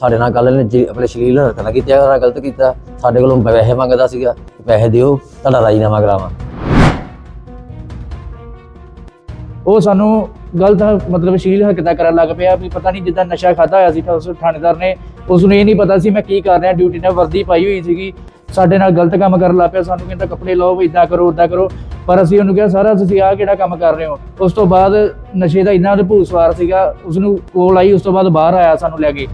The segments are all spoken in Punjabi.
ਸਾਡੇ ਨਾਲ ਗੱਲ ਨੇ ਜੀ- ਆਪਣੇ ਸ਼ਲੀਲ ਹਰਕਤਾਂ ਕੀਤੀ ਉਹਨਾਂ ਗਲਤ ਕੀਤਾ, ਸਾਡੇ ਕੋਲੋਂ ਪੈਸੇ ਮੰਗਦਾ ਸੀਗਾ, ਪੈਸੇ ਦਿਓ, ਤੁਹਾਡਾ ਰਾਜੀਨਾਮਾ ਕਰਾਵਾਂ। ਉਹ ਸਾਨੂੰ ਗਲਤ ਮਤਲਬ ਸ਼ੀਲ ਹਰਕਤਾਂ ਕਰਨ ਲੱਗ ਪਿਆ ਵੀ ਪਤਾ ਨਹੀਂ ਜਿੱਦਾਂ ਨਸ਼ਾ ਖਾਦਾ ਹੋਇਆ ਸੀ ਤਾਂ ਉਸ ਥਾਣੇਦਾਰ ਨੇ ਉਸ ਨੂੰ ਇਹ ਨਹੀਂ ਪਤਾ ਸੀ ਮੈਂ ਕੀ ਕਰ ਰਿਹਾ, ਡਿਊਟੀ ਨਾਲ ਵਰਦੀ ਪਾਈ ਹੋਈ ਸੀਗੀ, ਸਾਡੇ ਨਾਲ ਗਲਤ ਕੰਮ ਕਰਨ ਲੱਗ ਪਿਆ, ਸਾਨੂੰ ਕਹਿੰਦਾ ਕੱਪੜੇ ਲਾਓ ਵੀ ਇਦਾਂ ਕਰੋ ਉਦਾਂ ਕਰੋ, ਪਰ ਅਸੀਂ ਉਹਨੂੰ ਕਿਹਾ, ਸਾਰਾ ਤੁਸੀਂ ਆਹ ਕਿਹੜਾ ਕੰਮ ਕਰ ਰਹੇ ਹੋ? ਉਸ ਤੋਂ ਬਾਅਦ ਨਸ਼ੇ ਦਾ ਇੰਨਾ ਭੂਤ ਸਵਾਰ ਸੀਗਾ ਉਸ ਨੂੰ ਕੋਲ ਆਈ, ਉਸ ਤੋਂ ਬਾਅਦ ਬਾਹਰ ਆਇਆ ਸਾਨੂੰ ਲੈ ਕੇ।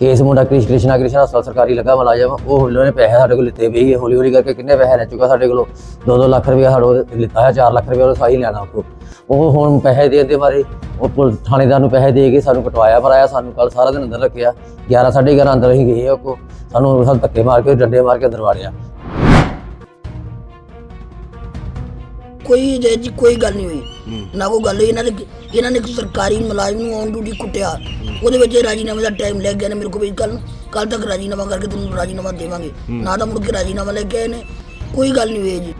ਕੇਸ ਮੁੰਡਾ ਕ੍ਰਿਸ਼ ਕ੍ਰਿਸ਼ਨਾ ਕ੍ਰਿਸ਼ਨਾ ਹਸਪਤਾਲ ਸਰਕਾਰੀ ਲੱਗਾ ਮੁਲਾਜ਼ਮ ਉਹ ਹੌਲੀ ਨੇ ਪੈਸੇ ਸਾਡੇ ਕੋਲ ਲਿੱਤੇ ਪਈ ਹੈ ਹੌਲੀ ਹੌਲੀ ਕਰਕੇ ਕਿੰਨੇ ਪੈਸੇ ਲੈ ਚੁੱਕਾ ਸਾਡੇ ਕੋਲੋਂ? 2-2 ਲੱਖ ਰੁਪਇਆ ਸਾਡੇ ਕੋਲ ਲਿੱਤਾ ਹੈ 4 ਲੱਖ ਰੁਪਇਆ ਉਹ ਸਾਈ ਲੈਣਾ ਉਹ ਉਹ ਹੁਣ ਪੈਸੇ ਦੇ ਦੇ ਮਾਰੇ ਉਹ ਪੁਲ- ਥਾਣੇਦਾਰ ਨੂੰ ਪੈਸੇ ਦੇ ਕੇ ਸਾਨੂੰ ਕਟਵਾਇਆ ਭਰਾਇਆ ਸਾਨੂੰ ਕੱਲ ਸਾਰਾ ਦਿਨ ਅੰਦਰ ਰੱਖਿਆ। 11 11:30 ਅੰਦਰ ਹੀ ਗਏ ਉਹ ਸਾਨੂੰ ਸਾਨੂੰ ਧੱਕੇ ਮਾਰ ਕੇ ਡੰਡੇ ਮਾਰ ਕੇ ਅੰਦਰ ਵਾੜਿਆ। ਕੋਈ ਇਹਦੇ 'ਚ ਕੋਈ ਗੱਲ ਨਹੀਂ ਹੋਈ। ਨਾ ਕੋਈ ਗੱਲ ਹੋਈ ਇਹਨਾਂ ਦੇ ਇਹਨਾਂ ਨੇ ਸਰਕਾਰੀ ਮੁਲਾਜ਼ਮ ਨੂੰ ਔਨ ਡਿਊਟੀ ਕੁੱਟਿਆ। ਉਹਦੇ ਵਿੱਚ ਰਾਜੀਨਾਮੇ ਦਾ ਟਾਈਮ ਲੱਗ ਗਿਆ ਨੇ ਮੇਰੇ ਕੋਲ ਵੀ ਕੱਲ ਕੱਲ ਤੱਕ ਰਾਜੀਨਾਮਾ ਕਰਕੇ ਤੁਹਾਨੂੰ ਰਾਜੀਨਾਮਾ ਦੇਵਾਂਗੇ। ਨਾ ਤਾਂ ਮੁੜ ਕੇ ਰਾਜੀਨਾਮਾ ਲੈ ਕੇ ਆਏ ਨੇ। ਕੋਈ ਗੱਲ ਨਹੀਂ ਹੋਈ ਜੀ।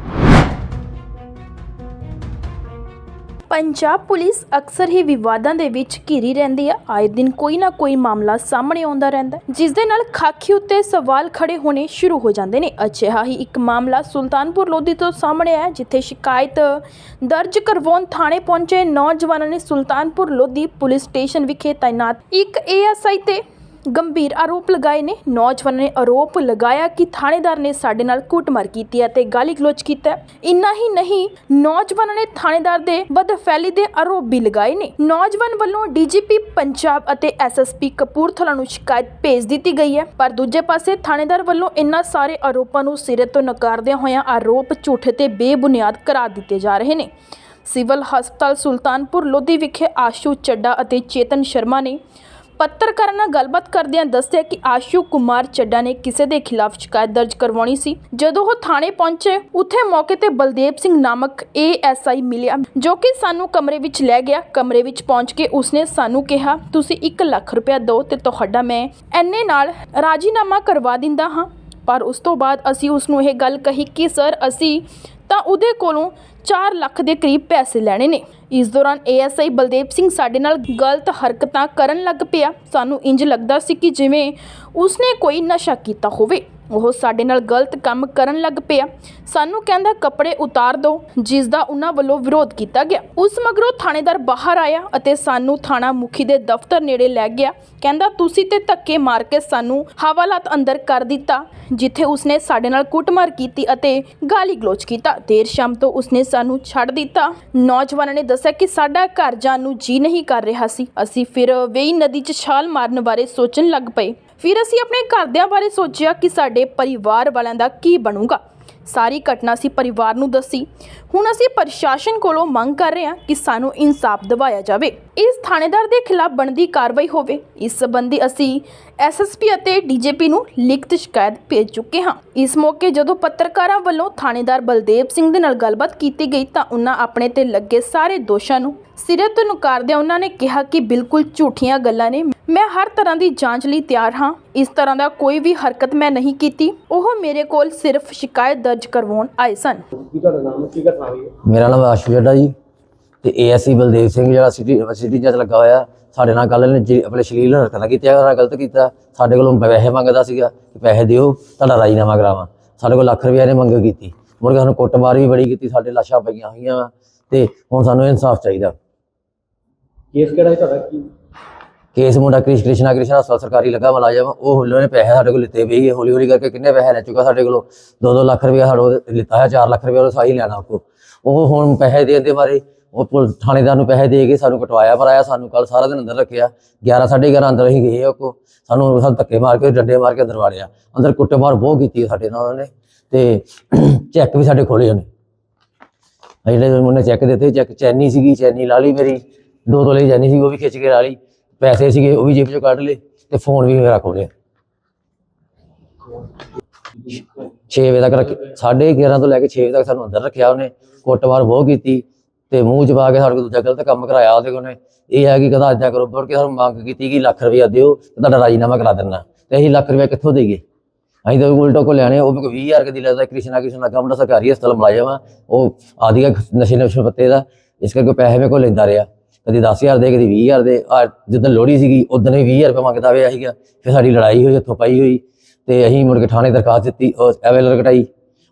ਪੰਜਾਬ ਪੁਲਿਸ ਅਕਸਰ ਹੀ ਵਿਵਾਦਾਂ ਦੇ ਵਿੱਚ ਘਿਰੀ ਰਹਿੰਦੀ ਹੈ ਆਏ ਦਿਨ ਕੋਈ ਨਾ ਕੋਈ ਮਾਮਲਾ ਸਾਹਮਣੇ ਆਉਂਦਾ ਰਹਿੰਦਾ ਹੈ, ਜਿਸ ਦੇ ਨਾਲ ਖਾਕੀ ਉੱਤੇ ਸਵਾਲ ਖੜੇ ਹੋਣੇ ਸ਼ੁਰੂ ਹੋ ਜਾਂਦੇ ਨੇ। ਅਜਿਹਾ ਹੀ ਇੱਕ ਮਾਮਲਾ ਸੁਲਤਾਨਪੁਰ ਲੋਧੀ ਤੋਂ ਸਾਹਮਣੇ ਆਇਆ ਜਿੱਥੇ ਸ਼ਿਕਾਇਤ ਦਰਜ ਕਰਵਾਉਣ ਥਾਣੇ ਪਹੁੰਚੇ ਨੌਜਵਾਨਾਂ ਨੇ ਸੁਲਤਾਨਪੁਰ ਲੋਧੀ ਪੁਲਿਸ ਸਟੇਸ਼ਨ ਵਿਖੇ ਤਾਇਨਾਤ। ਇੱਕ ਏਐਸਆਈ ਤੇ ਗੰਭੀਰ ਆਰੋਪ ਲਗਾਏ ਨੇ। ਨੌਜਵਾਨ ਨੇ ਆਰੋਪ ਲਗਾਇਆ ਕਿ ਥਾਣੇਦਾਰ ਨੇ ਸਾਡੇ ਨਾਲ ਕੁੱਟਮਾਰ ਕੀਤੀ ਹੈ ਤੇ ਗਾਲੀ ਗਲੋਚ ਕੀਤਾ ਹੈ। ਇੰਨਾ ਹੀ ਨਹੀਂ, ਨੌਜਵਾਨਾਂ ਨੇ ਥਾਣੇਦਾਰ ਦੇ ਬਦਫੈਲੀ ਦੇ ਆਰੋਪ ਵੀ ਲਗਾਏ ਨੇ। ਨੌਜਵਾਨ ਵੱਲੋਂ ਡੀਜੀਪੀ ਪੰਜਾਬ ਅਤੇ ਐਸਐਸਪੀ ਕਪੂਰਥਲਾ ਨੂੰ ਸ਼ਿਕਾਇਤ ਭੇਜ ਦਿੱਤੀ ਗਈ ਹੈ। ਪਰ ਦੂਜੇ ਪਾਸੇ ਥਾਣੇਦਾਰ ਵੱਲੋਂ ਇਨ੍ਹਾਂ ਸਾਰੇ ਆਰੋਪਾਂ ਨੂੰ ਸਿਰੇ ਤੋਂ ਨਕਾਰਦਿਆਂ ਹੋਇਆਂ ਆਰੋਪ ਝੂਠੇ ਤੇ ਬੇਬੁਨਿਆਦ ਕਰਾਰ ਦਿੱਤੇ ਜਾ ਰਹੇ ਨੇ। ਸਿਵਲ ਹਸਪਤਾਲ ਸੁਲਤਾਨਪੁਰ ਲੋਧੀ ਵਿਖੇ ਆਸ਼ੂ ਚੱਡਾ ਅਤੇ ਚੇਤਨ ਸ਼ਰਮਾ ਨੇ ਪੱਤਰਕਾਰਾਂ ਨਾਲ ਗੱਲਬਾਤ ਕਰਦਿਆਂ ਦੱਸਿਆ ਕਿ ਆਸ਼ੂ ਕੁਮਾਰ ਚੱਡਾ ਨੇ ਕਿਸੇ ਦੇ ਖਿਲਾਫ ਸ਼ਿਕਾਇਤ ਦਰਜ ਕਰਵਾਉਣੀ ਸੀ। ਜਦੋਂ ਉਹ ਥਾਣੇ ਪਹੁੰਚੇ, ਉੱਥੇ ਮੌਕੇ ਤੇ ਬਲਦੇਵ ਸਿੰਘ ਨਾਮਕ ਏਐਸਆਈ ਮਿਲਿਆ, ਜੋ ਕਿ ਸਾਨੂੰ ਕਮਰੇ ਵਿੱਚ ਲੈ ਗਿਆ। ਕਮਰੇ ਵਿੱਚ ਪਹੁੰਚ ਕੇ ਉਸਨੇ ਸਾਨੂੰ ਕਿਹਾ, ਤੁਸੀਂ 1 ਲੱਖ ਰੁਪਇਆ ਦਿਓ ਤੇ ਤੁਹਾਡਾ ਮੈਂ ਐਨੇ ਨਾਲ ਰਾਜੀਨਾਮਾ ਕਰਵਾ ਦਿੰਦਾ ਹਾਂ। ਪਰ ਉਸ ਤੋਂ ਬਾਅਦ ਅਸੀਂ ਉਸ ਨੂੰ ਇਹ ਗੱਲ ਕਹੀ ਕਿ, ਸਰ, ਅਸੀਂ ਤਾਂ ਉਹਦੇ ਕੋਲੋਂ 4 ਲੱਖ ਦੇ ਕਰੀਬ ਪੈਸੇ ਲੈਣੇ ਨੇ। ਇਸ ਦੌਰਾਨ ਏਐਸਆਈ ਬਲਦੇਵ ਸਿੰਘ ਸਾਡੇ ਨਾਲ ਗਲਤ ਹਰਕਤਾਂ ਕਰਨ ਲੱਗ ਪਿਆ। ਸਾਨੂੰ ਇੰਜ ਲੱਗਦਾ ਸੀ ਕਿ ਜਿਵੇਂ ਉਸਨੇ ਕੋਈ ਨਸ਼ਾ ਕੀਤਾ ਹੋਵੇ। ਉਹ ਸਾਡੇ ਨਾਲ ਗਲਤ ਕੰਮ ਕਰਨ ਲੱਗ ਪਿਆ। ਸਾਨੂੰ ਕਹਿੰਦਾ, ਕੱਪੜੇ ਉਤਾਰ ਦਿਓ ਜਿਸ ਦਾ ਉਹਨਾਂ ਵੱਲੋਂ ਵਿਰੋਧ ਕੀਤਾ ਗਿਆ। ਉਸ ਮਗਰੋਂ ਥਾਣੇਦਾਰ ਬਾਹਰ ਆਇਆ ਅਤੇ ਸਾਨੂੰ ਥਾਣਾ ਮੁਖੀ ਦੇ ਦਫ਼ਤਰ ਨੇੜੇ ਲੈ ਗਿਆ। ਕਹਿੰਦਾ, ਤੁਸੀਂ ਤੇ ਧੱਕੇ ਮਾਰ ਕੇ ਸਾਨੂੰ ਹਵਾਲਾਤ ਅੰਦਰ ਕਰ ਦਿੱਤਾ, ਜਿੱਥੇ ਉਸਨੇ ਸਾਡੇ ਨਾਲ ਕੁੱਟਮਾਰ ਕੀਤੀ ਅਤੇ ਗਾਲੀ ਗਲੋਚ ਕੀਤਾ। ਦੇਰ ਸ਼ਾਮ ਤੋਂ ਉਸਨੇ ਸਾਨੂੰ ਛੱਡ ਦਿੱਤਾ। ਨੌਜਵਾਨਾਂ ਨੇ ਦੱਸਿਆ ਕਿ ਸਾਡਾ ਘਰ ਜਾਣ ਨੂੰ ਜੀ ਨਹੀਂ ਕਰ ਰਿਹਾ ਸੀ। ਅਸੀਂ ਫਿਰ ਵੇਈ ਨਦੀ 'ਚ ਛਾਲ ਮਾਰਨ ਬਾਰੇ ਸੋਚਣ ਲੱਗ ਪਏ। ਫਿਰ ਅਸੀਂ ਆਪਣੇ ਘਰਦਿਆਂ ਬਾਰੇ ਸੋਚਿਆ ਕਿ ਸਾਡੇ ਪਰਿਵਾਰ ਵਾਲਿਆਂ ਦਾ ਕੀ ਬਣੂਗਾ। ਸਾਰੀ ਘਟਨਾ ਸੀ ਪਰਿਵਾਰ ਨੂੰ ਦੱਸੀ। ਹੁਣ ਅਸੀਂ ਪ੍ਰਸ਼ਾਸਨ ਕੋਲੋਂ ਮੰਗ ਕਰ ਰਹੇ ਹਾਂ ਕਿ ਸਾਨੂੰ ਇਨਸਾਫ ਦਿਵਾਇਆ ਜਾਵੇ। ਇਸ ਥਾਣੇਦਾਰ ਦੇ ਖਿਲਾਫ ਬਣਦੀ ਕਾਰਵਾਈ ਹੋਵੇ। ਇਸ ਸੰਬੰਧੀ ਅਸੀਂ ਐਸਐਸਪੀ ਅਤੇ ਡੀਜੀਪੀ ਨੂੰ ਲਿਖਤ ਸ਼ਿਕਾਇਤ ਭੇਜ ਚੁੱਕੇ ਹਾਂ। ਇਸ ਮੌਕੇ ਜਦੋਂ ਪੱਤਰਕਾਰਾਂ ਵੱਲੋਂ ਥਾਣੇਦਾਰ ਬਲਦੇਵ ਸਿੰਘ ਦੇ ਨਾਲ ਗੱਲਬਾਤ ਕੀਤੀ ਗਈ ਤਾਂ ਉਹਨਾਂ ਆਪਣੇ ਤੇ ਲੱਗੇ ਸਾਰੇ ਦੋਸ਼ਾਂ ਨੂੰ ਸਿਰੇ ਤੋਂ ਨਕਾਰਦਿਆਂ ਉਹਨਾਂ ਨੇ ਕਿਹਾ ਕਿ ਬਿਲਕੁਲ ਝੂਠੀਆਂ ਗੱਲਾਂ ਨੇ। ਮੈਂ ਹਰ ਤਰ੍ਹਾਂ ਦੀ ਜਾਂਚ ਲਈ ਤਿਆਰ ਹਾਂ। ਇਸ ਤਰ੍ਹਾਂ ਦਾ ਕੋਈ ਵੀ ਹਰਕਤ ਮੈਂ ਨਹੀਂ ਕੀਤੀ। ਉਹ ਮੇਰੇ ਕੋਲ ਸਿਰਫ ਸ਼ਿਕਾਇਤ ਦਰਜ ਕਰਵਾਉਣ ਆਏ ਸਨ। ਮੇਰਾ ਨਾਮ ਆਸ਼ੂ ਜੱਡਾ ਜੀ ਤੇ ਏਐਸਸੀ ਬਲਦੇਵ ਸਿੰਘ ਜਿਹੜਾ ਸਿਟੀ ਸਿਟੀ ਜੱਜ ਲੱਗਾ ਹੋਇਆ। ਸਾਡੇ ਨਾਲ ਕੱਲ ਨੇ ਆਪਣੇ ਸ਼ਲੀਲ ਹਰਕਤਾਂ ਕੀਤੀਆਂ ਉਹਨਾਂ ਗਲਤ ਕੀਤਾ। ਸਾਡੇ ਕੋਲੋਂ ਪੈਸੇ ਮੰਗਦਾ ਸੀਗਾ ਕਿ ਪੈਸੇ ਦਿਓ ਤੁਹਾਡਾ ਰਾਜੀਨਾਮਾ ਕਰਾਵਾਂ। ਸਾਡੇ ਕੋਲ ਲੱਖ ਰੁਪਏ ਨੇ ਮੰਗ ਕੀਤੀ। ਮੁੜ ਕੇ ਸਾਨੂੰ ਕੁੱਟਮਾਰ ਵੀ ਬੜੀ ਕੀਤੀ ਸਾਡੇ ਲਾਸ਼ਾਂ ਪਈਆਂ ਹੋਈਆਂ ਵਾਂ ਤੇ ਹੁਣ ਸਾਨੂੰ ਇਨਸਾਫ ਚਾਹੀਦਾ। ਕੇਸ ਕਿਹੜਾ ਹੈ ਤੁਹਾਡਾ? ਕੀ ਕੇਸ ਮੁੰਡਾ ਕ੍ਰਿਸ਼ ਕ੍ਰਿਸ਼ਨਾ ਕ੍ਰਿਸ਼ਨਾ ਹਸਪਤਾਲ ਸਰਕਾਰੀ ਲੱਗਾ ਮੁਲਾਜ਼ਮ ਉਹ ਹੌਲੀ ਨੇ ਪੈਸੇ ਸਾਡੇ ਕੋਲ ਲਿੱਤੇ ਪਈ ਹੈ ਹੌਲੀ ਹੌਲੀ ਕਰਕੇ ਕਿੰਨੇ ਪੈਸੇ ਲੈ ਚੁੱਕਾ ਸਾਡੇ ਕੋਲੋਂ? 2-2 ਲੱਖ ਰੁਪਇਆ ਸਾਡੇ ਕੋਲ ਲਿੱਤਾ ਹੈ 4 ਲੱਖ ਰੁਪਇਆ ਉਹ ਸਾਈ ਲੈਣਾ ਉਹ ਉਹ ਹੁਣ ਪੈਸੇ ਦੇਣ ਦੇ ਬਾਰੇ, ਉਹ ਪੁਲ- ਥਾਣੇਦਾਰ ਨੂੰ ਪੈਸੇ ਦੇ ਕੇ ਸਾਨੂੰ ਕਟਵਾਇਆ, ਪਰ ਆਇਆ ਸਾਨੂੰ ਕੱਲ ਸਾਰਾ ਦਿਨ ਅੰਦਰ ਰੱਖਿਆ। 11 11:30 ਅੰਦਰ ਅਸੀਂ ਗਏ ਉਹ ਕੋ ਸਾਨੂੰ ਸਾਨੂੰ ਧੱਕੇ ਮਾਰ ਕੇ, ਡੰਡੇ ਮਾਰ ਕੇ ਅੰਦਰ ਵਾੜਿਆ। ਅੰਦਰ ਕੁੱਟਮਾਰ ਬਹੁਤ ਕੀਤੀ ਸਾਡੇ ਨਾਲ ਉਹਨਾਂ। ਨੇ ਤੇ ਚੈੱਕ ਵੀ ਸਾਡੇ ਖੋਲੇ ਉਹਨੇ। ਜਿਹੜੇ ਉਹਨੇ ਚੈੱਕ ਦਿੱਤੇ, ਚੈੱਕ ਚੈਨੀ ਸੀਗੀ, ਚੈਨੀ ਲਾ ਲਈ ਮੇਰੀ। ਦੋ ਤੋਲੇ ਦੀ ਚੈਨੀ ਸੀ, ਉਹ ਵੀ ਖਿੱਚ ਕੇ ਲਾ ਲਈ। ਪੈਸੇ ਸੀਗੇ, ਉਹ ਵੀ ਜੇਬ ਚੋਂ ਕੱਢ ਲਏ ਤੇ ਫੋਨ ਵੀ ਮੇਰਾ ਖੋਲਿਆ 6 ਵਜੇ ਤੱਕ ਰੱਖ 11:30 ਤੋਂ ਲੈ ਕੇ 6 ਵਜੇ ਤੱਕ ਸਾਨੂੰ ਅੰਦਰ ਰੱਖਿਆ ਉਹਨੇ, ਕੁੱਟਮਾਰ ਬਹੁਤ ਕੀਤੀ ਤੇ ਮੂੰਹ ਚ ਪਾ ਕੇ ਸਾਡੇ ਕੋਲ ਦੂਜਾ ਗਲਤ ਕੰਮ ਕਰਾਇਆ ਉਹਦੇ ਕੋਲ ਇਹ ਹੈ ਕਿ ਕਹਿੰਦਾ ਏਦਾਂ ਕਰੋ ਬੜ ਕੇ ਸਾਨੂੰ ਮੰਗ ਕੀਤੀ ਕਿ ਲੱਖ ਰੁਪਇਆ ਦਿਓ ਤੇ ਤੁਹਾਡਾ ਰਾਜੀਨਾਮਾ ਕਰਾ ਦੇਣਾ ਤੇ ਅਸੀਂ ਲੱਖ ਰੁਪਇਆ ਕਿੱਥੋਂ ਦੇਈਏ? ਅਸੀਂ ਤਾਂ ਉਲਟੋ ਕੋ ਲੈਣੇ, ਉਹ ਮੇਰੇ ਕੋਲ 20000 ਕਦੀ ਲੱਗਦਾ ਕ੍ਰਿਸ਼ਨਾ ਕ੍ਰਿਸ਼ਨਾ ਕੰਮ ਦਾ ਸਰਕਾਰੀ ਹਸਪਤਾਲ ਮੁਲਾਜ਼ਮ ਵਾ, ਉਹ ਆਦੀਗਾ ਨਸ਼ੇ ਨਸ਼ੇ ਪੱਤੇ ਦਾ, ਇਸ ਕਰਕੇ ਪੈਸੇ ਮੇਰੇ ਕੋਲ ਲੈਂਦਾ ਰਿਹਾ। ਕਦੀ 10000 ਦੇ, ਕਦੀ 20000 ਦੇ। ਆ ਜਦੋਂ ਲੋਹੜੀ ਸੀਗੀ ਉਦੋਂ ਹੀ 20000 ਰੁਪਏ ਮੰਗਦਾ ਹੋਇਆ ਸੀਗਾ। ਫਿਰ ਸਾਡੀ ਲੜਾਈ ਹੋਈ, ਉੱਥੋਂ ਪਾਈ ਹੋਈ। ਤੇ ਅਸੀਂ ਮੁੜ ਕੇ ਥਾਣੇ ਦਰਖਾਸਤ ਦਿੱਤੀ, ਉਹ ਐਵੇਲਰ ਕਟਾਈ,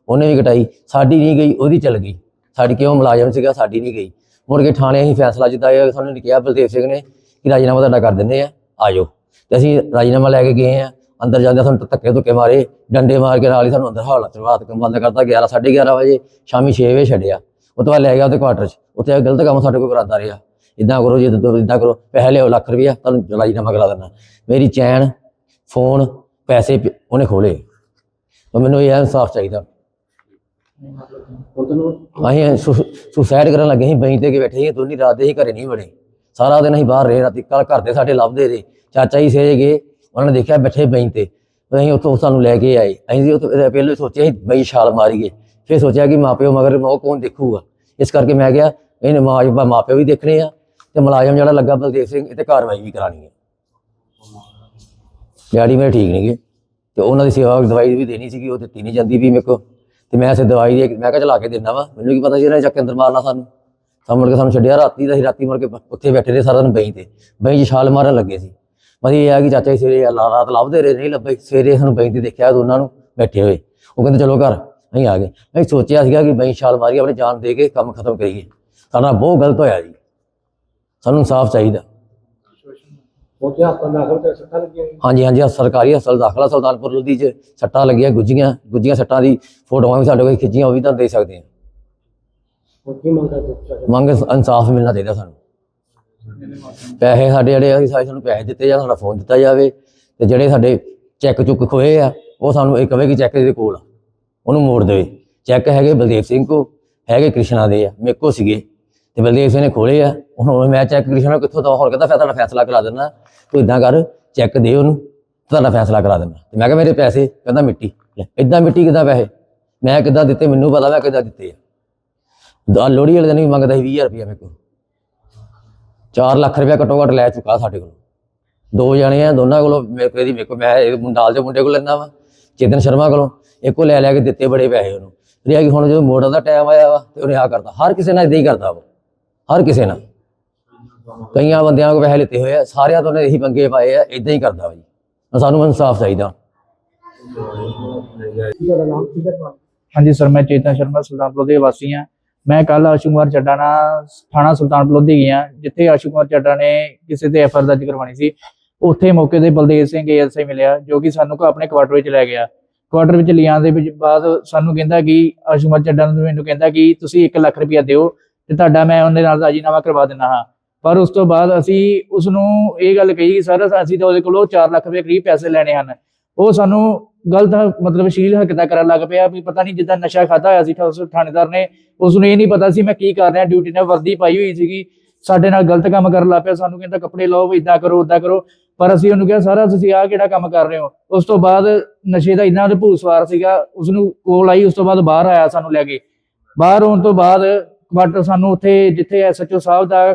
ਉਹਨੇ ਵੀ ਕਟਾਈ। ਸਾਡੀ ਨਹੀਂ ਗਈ, ਉਹਦੀ ਚੱਲ ਗਈ। ਸਾਡੀ ਕਿਉਂ ਮੁਲਾਜ਼ਮ ਸੀਗਾ, ਸਾਡੀ ਨਹੀਂ ਗਈ। ਮੁੜ ਕੇ ਥਾਣੇ ਅਸੀਂ ਫੈਸਲਾ ਜਿੱਦਾਇਆ ਸਾਨੂੰ ਕਿਹਾ, ਬਲਦੇਵ ਸਿੰਘ ਨੇ, ਕਿ ਰਾਜੀਨਾਮਾ ਤੁਹਾਡਾ ਕਰ ਦਿੰਦੇ ਆ ਆਜੋ ਤੇ ਅਸੀਂ ਰਾਜੀਨਾਮਾ ਲੈ ਕੇ ਗਏ ਆ। ਅੰਦਰ ਜਾਂਦੇ ਸਾਨੂੰ ਧੱਕੇ ਧੁੱਕੇ ਮਾਰੇ, ਡੰਡੇ ਮਾਰ ਕੇ ਨਾਲ ਹੀ ਸਾਨੂੰ ਅੰਦਰ ਹੌਲਾ ਚੜਵਾ ਕੇ ਬੰਦ ਕਰਤਾ 11 11:30 ਵਜੇ, ਸ਼ਾਮੀ 6 ਵਜੇ ਛੱਡਿਆ। ਉਹ ਤੋਂ ਬਾਅਦ ਲੈ ਗਿਆ ਉਹਦੇ ਕੁਆਟਰ 'ਚ। ਉੱਥੇ ਗਲਤ ਕੰਮ ਸਾਡੇ ਕੋਲ ਕਰਾਉਂਦਾ ਰਿਹਾ। ਇਦਾਂ ਕਰੋ ਜੀ ਇਦਾਂ ਕਰੋ ਪੈਸੇ ਲਿਓ ਲੱਖ ਰੁਪਇਆ ਤੁਹਾਨੂੰ ਰਾਜੀਨਾਮਾ ਕਰਾ ਦਿੰਦਾ ਮੇਰੀ ਚੈਨ ਫੋਨ ਪੈਸੇ ਪ- ਉਹਨੇ ਖੋਲੇ ਤਾਂ ਮੈਨੂੰ ਇਹ ਇਨਸਾਫ ਚਾਹੀਦਾ ਅਸੀਂ ਸੁਸਾਇਡ ਕਰਨ ਲੱਗੇ ਸੀ ਬੈਂਚ ਤੇ ਕੇ ਬੈਠੇ ਸੀ ਦੋਨੀ ਰਾਤ ਦੇ ਹੀ ਘਰੇ ਨਹੀਂ ਵੜੇ ਸਾਰਾ ਦਿਨ ਅਸੀਂ ਬਾਹਰ ਰਹੇ ਰਾਤੀ ਕੱਲ ਘਰ ਦੇ ਸਾਡੇ ਲੱਭਦੇ ਰਹੇ ਚਾਚਾ ਜੀ ਸੇ ਗਏ ਉਹਨਾਂ ਨੇ ਦੇਖਿਆ ਬੈਠੇ ਬੈਂਚ ਤੇ ਫਿਰ ਅਸੀਂ ਉੱਥੋਂ ਸਾਨੂੰ ਲੈ ਕੇ ਆਏ ਅਸੀਂ ਜੀ ਉੱਥੋਂ ਪਹਿਲਾਂ ਸੋਚਿਆ ਸੀ ਬਈ ਛਾਲ ਮਾਰੀਏ ਫਿਰ ਸੋਚਿਆ ਕਿ ਮਾਪਿਓ ਮਗਰ ਉਹ ਕੌਣ ਦੇਖੂਗਾ ਇਸ ਕਰਕੇ ਮੈਂ ਕਿਹਾ ਇਹਨੇ ਮਾਂ ਮਾਪਿਓ ਵੀ ਦੇਖਣੇ ਆ ਤੇ ਮੁਲਾਜ਼ਮ ਜਿਹੜਾ ਲੱਗਾ ਬਲਦੇਵ ਸਿੰਘ, ਇਹ ਤੇ ਕਾਰਵਾਈ ਵੀ ਕਰਾਣੀ ਹੈ। ਡੈਡੀ ਮੇਰੇ ਠੀਕ ਨਹੀਂਗੇ ਤੇ ਉਹਨਾਂ ਦੀ ਸੇਵਾ ਦਵਾਈ ਵੀ ਦੇਣੀ ਸੀਗੀ, ਉਹ ਦਿੱਤੀ ਨਹੀਂ ਜਾਂਦੀ ਵੀ ਮੇਰੇ ਕੋ ਤੇ ਮੈਂ ਸੇ ਦਵਾਈ ਦੇ ਮੈਂ ਕਿਹਾ ਚਲਾ ਕੇ ਦੇਣਾ ਵਾ। ਮੈਨੂੰ ਕੀ ਪਤਾ ਸੀ ਇਹਨਾਂ ਨੇ ਚੱਕ ਕੇ ਅੰਦਰ ਮਾਰਨਾ ਸਾਨੂੰ। ਤਾਂ ਮੁੜ ਕੇ ਸਾਨੂੰ ਛੱਡਿਆ ਰਾਤੀ ਦਾ ਅਸੀਂ ਰਾਤੀ ਮੁੜ ਕੇ ਉੱਥੇ ਬੈਠੇ ਰਹੇ ਸਾਰਾ ਦਿਨ ਬਈ ਤੇ। ਬਈ 'ਚ ਛਾਲ ਮਾਰਨ ਲੱਗੇ ਸੀ। ਬਸ ਇਹ ਆ ਕਿ ਚਾਚਾ ਜੀ ਸਵੇਰੇ ਰਾਤ ਲੱਭਦੇ ਰਹੇ, ਨਹੀਂ ਲੱਭੇ। ਸਵੇਰੇ ਸਾਨੂੰ ਬਈ ਤੇ ਦੇਖਿਆ ਦੋਨਾਂ ਨੂੰ ਬੈਠੇ ਹੋਏ। ਉਹ ਕਹਿੰਦੇ, ਚਲੋ ਘਰ, ਅਸੀਂ ਆ ਗਏ। ਅਸੀਂ ਸੋਚਿਆ ਸੀਗਾ ਕਿ ਬਈ ਛਾਲ ਮਾਰੀ, ਆਪਣੀ ਜਾਨ ਦੇ ਕੇ ਕੰਮ ਖਤਮ ਕਰੀਏ। ਸਾਡਾ ਬਹੁਤ ਗਲਤ ਹੋਇਆ ਜੀ। ਸਾਨੂੰ ਇਨਸਾਫ ਚਾਹੀਦਾ। ਹਾਂਜੀ ਹਾਂਜੀ ਆਹ ਸਰਕਾਰੀ ਹਸਪਤਾਲ ਦਾਖਲਾ ਸੁਲਤਾਨਪੁਰ ਲੋਧੀ ਚ ਸੱਟਾਂ ਲੱਗੀਆਂ ਗੁੱਜੀਆਂ ਗੁੱਜੀਆਂ ਸੱਟਾਂ ਦੀ ਫੋਟੋਆਂ ਵੀ ਸਾਡੇ ਕੋਲ ਖਿੱਚੀਆਂ ਉਹ ਵੀ ਤੁਹਾਨੂੰ ਦੇ ਸਕਦੇ ਹਾਂ। ਮੰਗ ਇਨਸਾਫ ਮਿਲਣਾ ਚਾਹੀਦਾ ਸਾਨੂੰ। ਪੈਸੇ ਸਾਡੇ ਜਿਹੜੇ ਆ ਸਾਰੇ ਸਾਨੂੰ ਪੈਸੇ ਦਿੱਤੇ ਜਾਣ ਸਾਡਾ ਫੋਨ ਦਿੱਤਾ ਜਾਵੇ ਤੇ ਜਿਹੜੇ ਸਾਡੇ ਚੈੱਕ ਚੁੱਕ ਖੋਏ ਆ ਉਹ ਸਾਨੂੰ ਇਹ ਕਵੇ ਕਿ ਚੈੱਕ ਦੇ ਕੋਲ ਆ, ਉਹਨੂੰ ਮੋੜ ਦੇਵੇ। ਚੈੱਕ ਹੈਗੇ ਬਲਦੇਵ ਸਿੰਘ ਕੋ ਹੈਗੇ ਕ੍ਰਿਸ਼ਨਾ ਦੇ ਆ ਮੇਰੇ ਕੋ ਸੀਗੇ। ਤੇ ਬਲਦੇਵ ਸਿੰਘ ਨੇ ਖੋਲੇ ਆ। ਹੁਣ ਮੈਂ ਚੈੱਕ ਕ੍ਰਿਸ਼ਨਾ ਨੂੰ ਕਿੱਥੋਂ ਦਵਾਂ ਹੋਰ ਕਹਿੰਦਾ ਫਿਰ ਤੁਹਾਡਾ ਫੈਸਲਾ ਕਰਾ ਦਿੰਦਾ। ਤੂੰ ਇਦਾਂ ਕਰ ਚੈੱਕ ਦੇ ਉਹਨੂੰ ਤੁਹਾਡਾ ਫੈਸਲਾ ਕਰਾ ਦਿੰਦਾ। ਤੇ ਮੈਂ ਕਿਹਾ ਮੇਰੇ ਪੈਸੇ, ਕਹਿੰਦਾ ਮਿੱਟੀ। ਲੈ ਇਦਾਂ ਮਿੱਟੀ ਕਿੱਦਾਂ ਪੈਸੇ? ਮੈਂ ਕਿੱਦਾਂ ਦਿੱਤੇ, ਮੈਨੂੰ ਪਤਾ ਮੈਂ ਕਿੱਦਾਂ ਦਿੱਤੇ ਆ। ਦਾ ਲੋੜੀ ਵਾਲੇ ਦਿਨ ਵੀ ਮੰਗਦਾ ਸੀ 20000 ਰੁਪਇਆ ਮੇਰੇ ਕੋਲ। 4 ਲੱਖ ਰੁਪਇਆ ਘੱਟੋ ਘੱਟ ਲੈ ਚੁੱਕਾ ਸਾਡੇ ਕੋਲ। ਦੋ ਜਣੇ ਆ, ਦੋਨਾਂ ਕੋਲੋਂ ਮੇਰੇ ਕੋਲ ਇਹਦੀ, ਮੇਰੇ ਕੋਲ ਮੈਂ ਇਹ ਨਾਲ ਦੇ ਮੁੰਡੇ ਕੋਲ ਲੈਂਦਾ ਵਾ, ਚੇਤਨ ਸ਼ਰਮਾ ਕੋਲੋਂ। ਇੱਕੋ ਲੈ ਲੈ ਕੇ ਦਿੱਤੇ ਬੜੇ ਪੈਸੇ ਉਹਨੂੰ। ਇਹ ਆ ਕਿ ਹੁਣ ਜਦੋਂ ਮੋੜਨ ਦਾ ਟਾਈਮ ਆਇਆ ਵਾ, ਤੇ ਉਹਨੇ ਆ ਕਰਦਾ ਹਰ ਕਿਸੇ ਨਾਲ ਇਦਾਂ ਹੀ ਕਰਦਾ ਵਾ। ਹਰ ਕਿਸੇ ਨਾਲ। ਕਈਆਂ ਬੰਦਿਆਂ ਕੋਲ ਪੈਸੇ ਲਿੱਤੇ ਹੋਏ ਆ, ਸਾਰਿਆਂ ਤੋਂ ਉਹਨੇ ਇਹੀ ਪੰਗੇ ਪਾਏ ਆ ਇਦਾਂ ਹੀ ਕਰਦਾ ਵਾ ਜੀ ਸਾਨੂੰ ਇਨਸਾਫ ਚਾਹੀਦਾ। ਹਾਂਜੀ ਸਰ, ਮੈਂ ਚੇਤਨ ਸ਼ਰਮਾ, ਸੁਲਤਾਨਪੁਰ ਦੇ ਵਾਸੀ ਹਾਂ। ਮੈਂ ਕੱਲ ਆਸ਼ੂ ਕੁਮਾਰ ਚੱਡਾ ਨਾਲ ਥਾਣਾ ਸੁਲਤਾਨਪੁਰ ਦੇ ਗਿਆ, ਜਿੱਥੇ ਆਸ਼ੂ ਕੁਮਾਰ ਚੱਡਾ ਨੇ ਕਿਸੇ ਤੇ ਐਫਆਰ ਦਰਜ ਕਰਵਾਉਣੀ ਸੀ। ਉੱਥੇ ਮੌਕੇ ਤੇ ਬਲਦੇਵ ਸਿੰਘ ਏਐਸਆਈ ਮਿਲਿਆ, ਜੋ ਕਿ ਸਾਨੂੰ ਕੋ, ਆਪਣੇ ਕੁਆਟਰ ਵਿੱਚ ਲੈ ਗਿਆ। ਕੁਆਟਰ ਵਿੱਚ ਲਿਆਉਣ ਦੇ ਵਿੱਚ ਬਾਅਦ ਸਾਨੂੰ ਕਹਿੰਦਾ ਕਿ ਆਸ਼ੂ ਕੁਮਾਰ ਚੱਡਾ ਨੂੰ, ਮੈਨੂੰ ਕਹਿੰਦਾ ਕਿ ਤੁਸੀਂ 1 ਲੱਖ ਰੁਪਇਆ ਦਿਓ ਤੇ ਤੁਹਾਡਾ ਮੈਂ ਉਹਦੇ ਨਾਲ ਰਾਜੀਨਾਮਾ ਕਰਵਾ ਦਿੰਦਾ ਹਾਂ। ਪਰ ਉਸ ਤੋਂ ਬਾਅਦ ਅਸੀਂ ਉਸ ਨੂੰ ਇਹ ਗੱਲ ਕਹੀ ਕਿ ਸਰ, ਅਸੀਂ ਤਾਂ ਉਹਦੇ ਕੋਲੋਂ 4 ਲੱਖ ਰੁਪਏ ਕਰੀਬ ਪੈਸੇ ਲੈਣੇ ਹਨ। ਉਹ ਸਾਨੂੰ ਗਲਤ ਮਤਲਬ ਸ਼ੀਲ ਹਰਕਤਾਂ ਕਰਨ ਲੱਗ ਪਿਆ ਵੀ ਪਤਾ ਨਹੀਂ ਜਿੱਦਾਂ ਨਸ਼ਾ ਖਾਦਾ ਹੋਇਆ ਸੀ ਉਸ ਥਾਣੇਦਾਰ ਨੇ ਉਸ ਨੂੰ ਇਹ ਨਹੀਂ ਪਤਾ ਸੀ ਮੈਂ ਕੀ ਕਰ ਰਿਹਾ, ਡਿਊਟੀ ਨੇ ਵਰਦੀ ਪਾਈ ਹੋਈ ਸੀਗੀ। ਸਾਡੇ ਨਾਲ ਗਲਤ ਕੰਮ ਕਰਨ ਲੱਗ ਪਿਆ, ਸਾਨੂੰ ਕਹਿੰਦਾ ਕੱਪੜੇ ਲਾਓ ਇਦਾਂ ਕਰੋ ਉਦਾਂ ਕਰੋ। ਪਰ ਅਸੀਂ ਉਹਨੂੰ ਕਿਹਾ, ਸਾਰਾ, ਤੁਸੀਂ ਆਹ ਕਿਹੜਾ ਕੰਮ ਕਰ ਰਹੇ ਹੋ? ਉਸ ਤੋਂ ਬਾਅਦ ਨਸ਼ੇ ਦਾ ਇੰਨਾ ਉਹਦੇ ਭੂਤ ਸਵਾਰ ਸੀਗਾ ਉਸ ਨੂੰ ਕੋਲ ਆਈ, ਉਸ ਤੋਂ ਬਾਅਦ ਬਾਹਰ ਆਇਆ ਸਾਨੂੰ ਲੈ ਕੇ। ਬਾਹਰ ਆਉਣ ਤੋਂ ਬਾਅਦ ਬਟ ਸਾਨੂੰ ਉੱਥੇ ਜਿੱਥੇ ਐਸਐਚਓ ਸਾਹਿਬ ਦਾ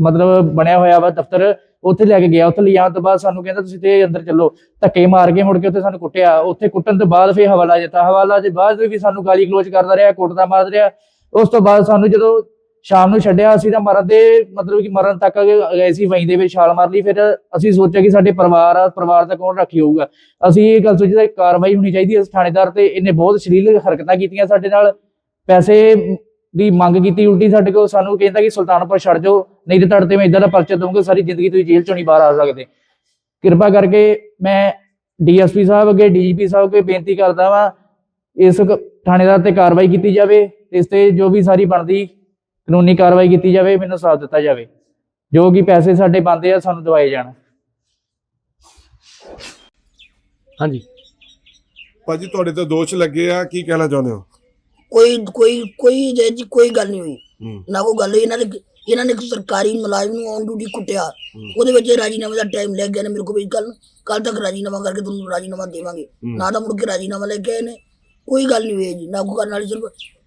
ਮਤਲਬ ਬਣਿਆ ਹੋਇਆ ਵਾ ਦਫ਼ਤਰ, ਉੱਥੇ ਲੈ ਕੇ ਗਿਆ, ਉੱਥੇ ਲਿਆਉਣ ਤੋਂ ਬਾਅਦ ਸਾਨੂੰ ਕਹਿੰਦਾ ਤੁਸੀਂ ਤੇ ਅੰਦਰ ਚੱਲੋ, ਧੱਕੇ ਮਾਰ ਕੇ ਮੁੜ ਕੇ ਉੱਥੇ ਸਾਨੂੰ ਕੁੱਟਿਆ, ਉੱਥੇ ਕੁੱਟਣ ਤੋਂ ਬਾਅਦ ਫਿਰ ਹਵਾਲਾ ਦਿੱਤਾ, ਹਵਾਲਾ ਦੇ ਬਾਅਦ ਵੀ ਸਾਨੂੰ ਗਾਲੀ ਗਲੋਚ ਕਰਦਾ ਰਿਹਾ, ਕੁੱਟਦਾ ਮਾਰਦਾ ਰਿਹਾ, ਉਸ ਤੋਂ ਬਾਅਦ ਸਾਨੂੰ ਜਦੋਂ ਸ਼ਾਮ ਨੂੰ ਛੱਡਿਆ, ਅਸੀਂ ਤਾਂ ਮਰਨ ਦੇ ਮਤਲਬ ਕਿ ਮਰਨ ਤੱਕ ਗਏ ਸੀ, ਵਹੀਂ ਦੇ ਵਿੱਚ ਛਾਲ ਮਾਰ ਲਈ, ਫਿਰ ਅਸੀਂ ਸੋਚਿਆ ਕਿ ਸਾਡੇ ਪਰਿਵਾਰ ਆ, ਪਰਿਵਾਰ ਦਾ ਕੌਣ ਰਾਖੀ ਹੋਊਗਾ। ਅਸੀਂ ਇਹ ਗੱਲ ਸੋਚੀ ਕਿ ਕਾਰਵਾਈ ਹੋਣੀ ਚਾਹੀਦੀ ਹੈ ਥਾਣੇਦਾਰ ਤੇ, ਇਹਨੇ ਬਹੁਤ ਸ਼ਲੀਲ ਹਰਕਤਾਂ ਕੀਤੀਆਂ ਸਾਡੇ ਨਾਲ, ਪੈਸੇ ਦੀ ਮੰਗ ਕੀਤੀ ਉਲਟੀ ਸਾਡੇ ਕੋਲ ਸਾਨੂੰ ਕਹਿੰਦਾ ਕਿ ਸੁਲਤਾਨਪੁਰ ਛੱਡ ਜਾਓ ਨਹੀਂ ਤੇ ਤੁਹਾਡੇ ਤੇ ਮੈਂ ਇਦਾਂ ਦਾ ਪਰਚਾ ਦਊਂਗਾ ਸਾਰੀ ਜ਼ਿੰਦਗੀ ਤੁਸੀਂ ਜੇਲ੍ਹ ਚੋਂ ਨਹੀਂ ਬਾਹਰ ਆ ਸਕਦੇ। ਕਿਰਪਾ ਕਰਕੇ ਮੈਂ ਡੀਐਸਪੀ ਸਾਹਿਬ ਅੱਗੇ ਡੀਜੀਪੀ ਸਾਹਿਬ ਅੱਗੇ ਬੇਨਤੀ ਕਰਦਾ ਵਾਂ ਇਸ ਥਾਣੇਦਾਰ ਤੇ ਕਾਰਵਾਈ ਕੀਤੀ ਜਾਵੇ ਤੇ ਇਸ ਤੇ ਜੋ ਵੀ ਸਾਰੀ ਬਣਦੀ ਕਾਨੂੰਨੀ ਕਾਰਵਾਈ ਕੀਤੀ ਜਾਵੇ ਮੈਨੂੰ ਸਾਥ ਦਿੱਤਾ ਜਾਵੇ। ਜੋ ਕਿ ਪੈਸੇ ਸਾਡੇ ਬੰਦੇ ਆ ਸਾਨੂੰ ਦਵਾਏ ਜਾਣ। ਹਾਂਜੀ। ਭਾਜੀ ਤੁਹਾਡੇ ਤੇ ਦੋਸ਼ ਲੱਗੇ ਆ ਕੀ ਕਹਿਣਾ ਚਾਹੁੰਦੇ ਹੋ? ਕੋਈ ਕੋਈ ਕੋਈ ਜੇ ਜੀ ਕੋਈ ਗੱਲ ਨਹੀਂ ਹੋਈ। ਨਾ ਕੋਈ ਗੱਲ ਹੋਈ ਇਹਨਾਂ ਨੇ ਇਹਨਾਂ ਨੇ ਸਰਕਾਰੀ ਮੁਲਾਜ਼ਮ ਨੂੰ ਔਨ ਡਿਊਟੀ ਕੁੱਟਿਆ। ਉਹਦੇ ਵਿੱਚ ਰਾਜੀਨਾਮੇ ਦਾ ਟਾਈਮ ਲੱਗ ਗਿਆ ਨੇ ਮੇਰੇ ਕੋਲ ਵੀ ਕੱਲ ਕੱਲ ਤੱਕ ਰਾਜੀਨਾਮਾ ਕਰਕੇ ਤੁਹਾਨੂੰ ਰਾਜੀਨਾਮਾ ਦੇਵਾਂਗੇ। ਨਾ ਤਾਂ ਮੁੜ ਕੇ ਰਾਜੀਨਾਮਾ ਲੈ ਕੇ ਆਏ ਨੇ। ਕੋਈ ਗੱਲ ਨਹੀਂ ਹੋਈ ਜੀ ਨਾ ਕੋਈ ਕਰਨ ਵਾਲੀ ਸਿਰਫ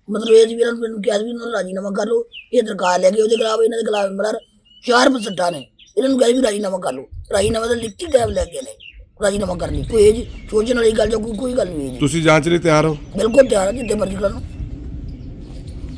ਮਤਲਬ ਇਹ ਜੀ ਇਹਨਾਂ ਨੂੰ ਕਿਹਾ ਵੀ ਇਹਨਾਂ ਨੂੰ ਰਾਜੀਨਾਮਾ ਕਰ ਲਓ। ਇਹ ਦਰਕਾਰ ਲੈ ਕੇ ਉਹਦੇ ਖਿਲਾਫ ਇਹਨਾਂ ਦੇ ਖਿਲਾਫ ਚਾਰ ਪਸੱਟਾਂ ਨੇ। ਇਹਨਾਂ ਨੂੰ ਕਿਹਾ ਵੀ ਰਾਜੀਨਾਮਾ ਕਰ ਲਓ। ਰਾਜੀਨਾਮਾ ਦਾ ਲਿਖਤੀ ਟਾਈਮ ਲੈ ਕੇ ਨੇ। ਰਾਜੀਨਾਮਾ ਕਰਨ ਕੋਈ ਇਹ ਜੀ ਸੋਚਣ ਵਾਲੀ ਗੱਲ ਜਾਂ ਕੋਈ ਕੋਈ ਗੱਲ ਨਹੀਂ ਜੀ। ਤੁਸੀਂ ਜਾਂਚ ਲਈ ਤਿਆਰ ਹੋ? ਬਿਲਕੁਲ ਤਿਆਰ ਹਾਂ ਜਿੱਦੇ ਮਰਜ਼ੀ ਕਰਨ